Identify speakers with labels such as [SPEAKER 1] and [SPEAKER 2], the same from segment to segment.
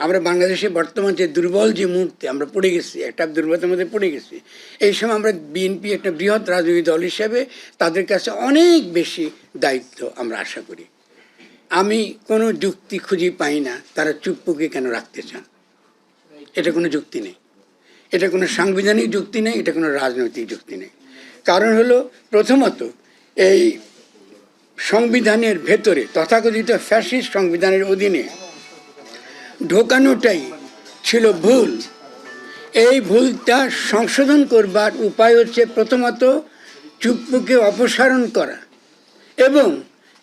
[SPEAKER 1] আমরা বাংলাদেশে বর্তমান যে দুর্বল যে মুহূর্তে আমরা পড়ে গেছি, একটা দুর্বলতার মধ্যে পড়ে গেছি, এই সময় আমরা বিএনপি একটা বৃহৎ রাজনৈতিক দল হিসেবে তাদের কাছে অনেক বেশি দায়িত্ব আমরা আশা করি। আমি কোনো যুক্তি খুঁজে পাই না তারা চুপ্পুকে কেন রাখতে চান। এটা কোনো যুক্তি নেই। এটা কোনো সাংবিধানিক যুক্তি নেই, এটা কোনো রাজনৈতিক যুক্তি নেই। কারণ হলো প্রথমত এই সংবিধানের ভেতরে, তথাকথিত ফ্যাসিস্ট সংবিধানের অধীনে ঢোকানোটাই ছিল ভুল। এই ভুলটা সংশোধন করবার উপায় হচ্ছে প্রথমত চুপ্পুকে অপসারণ করা এবং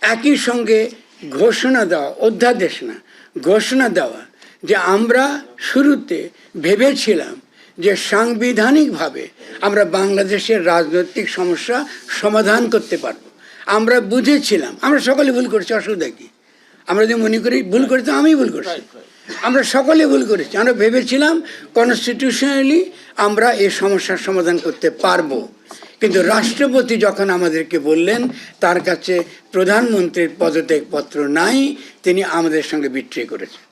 [SPEAKER 1] একই সঙ্গে ঘোষণা দেওয়া, অধ্যাদেশ না, ঘোষণা দেওয়া যে আমরা শুরুতে ভেবেছিলাম যে সাংবিধানিকভাবে আমরা বাংলাদেশের রাজনৈতিক সমস্যা সমাধান করতে পারব। আমরা বুঝেছিলাম, আমরা সকলে ভুল করছি, অসুবিধা কি? আমরা যদি মনে করি ভুল করি তো আমি ভুল করছি। আমরা সকলে ভুল করেছি। আমরা ভেবেছিলাম কনস্টিটিউশনালি আমরা এই সমস্যার সমাধান করতে পারব। কিন্তু রাষ্ট্রপতি যখন আমাদেরকে বললেন তার কাছে প্রধানমন্ত্রীর পদত্যাগপত্র নাই তিনি আমাদের সঙ্গে বিট্রে করেছেন।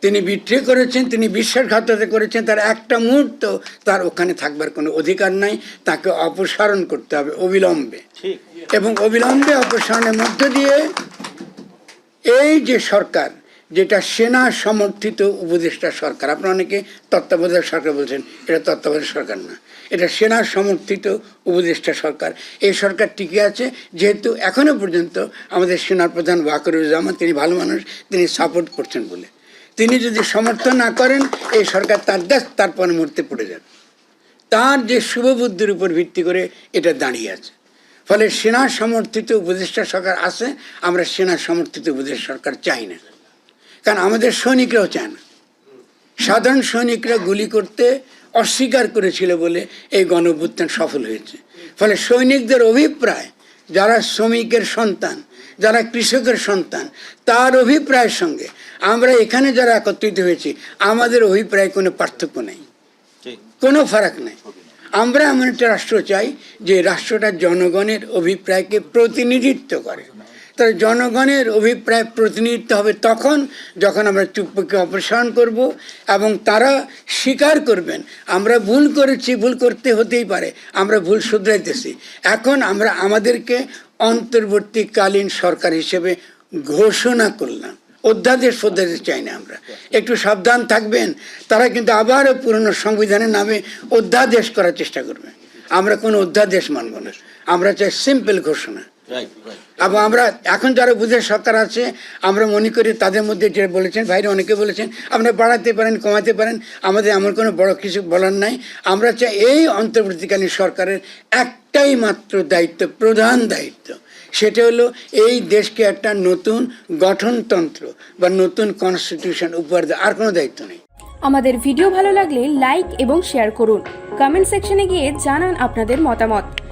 [SPEAKER 1] তিনি বিট্রে করেছেন তিনি বিশ্বাসঘাতকতা করেছেন তার একটা মুহূর্ত তার ওখানে থাকবার কোনো অধিকার নাই তাকে অপসারণ করতে হবে অবিলম্বে। এবং অবিলম্বে অপসারণের মধ্য দিয়ে এই যে সরকার যেটা সেনা সমর্থিত উপদেষ্টা সরকার। আপনারা অনেকে তত্ত্বাবধায়ক সরকার বলছেন, এটা তত্ত্বাবধায়ক সরকার না। এটা সেনা সমর্থিত উপদেষ্টা সরকার। এই সরকার টিকে আছে, যেহেতু এখনও পর্যন্ত আমাদের সেনার প্রধান ওয়াকরুজ্জামান, তিনি ভালো মানুষ, তিনি সাপোর্ট করছেন বলে। তিনি যদি সমর্থন না করেন, এই সরকার তার দেশ তার পরে মুহূর্তে পড়ে যাবে। তার যে শুভবুদ্ধির উপর ভিত্তি করে এটা দাঁড়িয়ে আছে। ফলে সেনা সমর্থিত উপদেষ্টা সরকার আছে, আমরা সেনা সমর্থিত উপদেষ্টা সরকার চাই না। কারণ আমাদের সৈনিকরাও চায় না। সাধারণ সৈনিকরা গুলি করতে অস্বীকার করেছিল বলে এই গণভ্যুত্থান সফল হয়েছে। ফলে সৈনিকদের অভিপ্রায় যারা শ্রমিকের সন্তান যারা কৃষকের সন্তান তার অভিপ্রায়ের সঙ্গে আমরা এখানে যারা একত্রিত হয়েছি আমাদের অভিপ্রায় কোনো পার্থক্য নেই। কোনো ফারাক নেই। আমরা এমন একটা রাষ্ট্র চাই যে রাষ্ট্রটা জনগণের অভিপ্রায়কে প্রতিনিধিত্ব করে। তাহলে জনগণের অভিপ্রায় প্রতিনিধিত্ব হবে তখন যখন আমরা চুপ্পকে অপসারণ করব এবং তারা স্বীকার করবেন। আমরা ভুল করেছি, ভুল করতে হতেই পারে। আমরা ভুল শুধরাইতেছি। এখন আমরা আমাদেরকে অন্তর্বর্তীকালীন সরকার হিসেবে ঘোষণা করলাম। অধ্যাদেশ ফধ্যাদেশ চাই না আমরা। একটু সাবধান থাকবেন। তারা কিন্তু আবারও পুরনো সংবিধানের নামে অধ্যাদেশ করার চেষ্টা করবে। আমরা কোনো অধ্যাদেশ মানব না। আমরা চাই সিম্পল ঘোষণা। এবং আমরা এখন যারা বুঝে সরকার আছে আমরা মনে করি তাদের মধ্যে যেটা বলেছেন ভাইরা অনেকে বলেছেন আপনারা বাড়াতে পারেন কমাতে পারেন আমাদের এমন কোনো বড় কিছু বলার নাই। আমরা চাই এই অন্তর্বর্তীকালীন সরকারের একটাই মাত্র দায়িত্ব প্রধান দায়িত্ব। সেটা হলো এই দেশকে একটা নতুন গঠনতন্ত্র বা নতুন কনস্টিটিউশন উপহার দেওয়া। আর কোনো দায়িত্ব নেই।
[SPEAKER 2] আমাদের ভিডিও ভালো লাগলে লাইক এবং শেয়ার করুন। কমেন্ট সেকশনে গিয়ে জানান আপনাদের মতামত।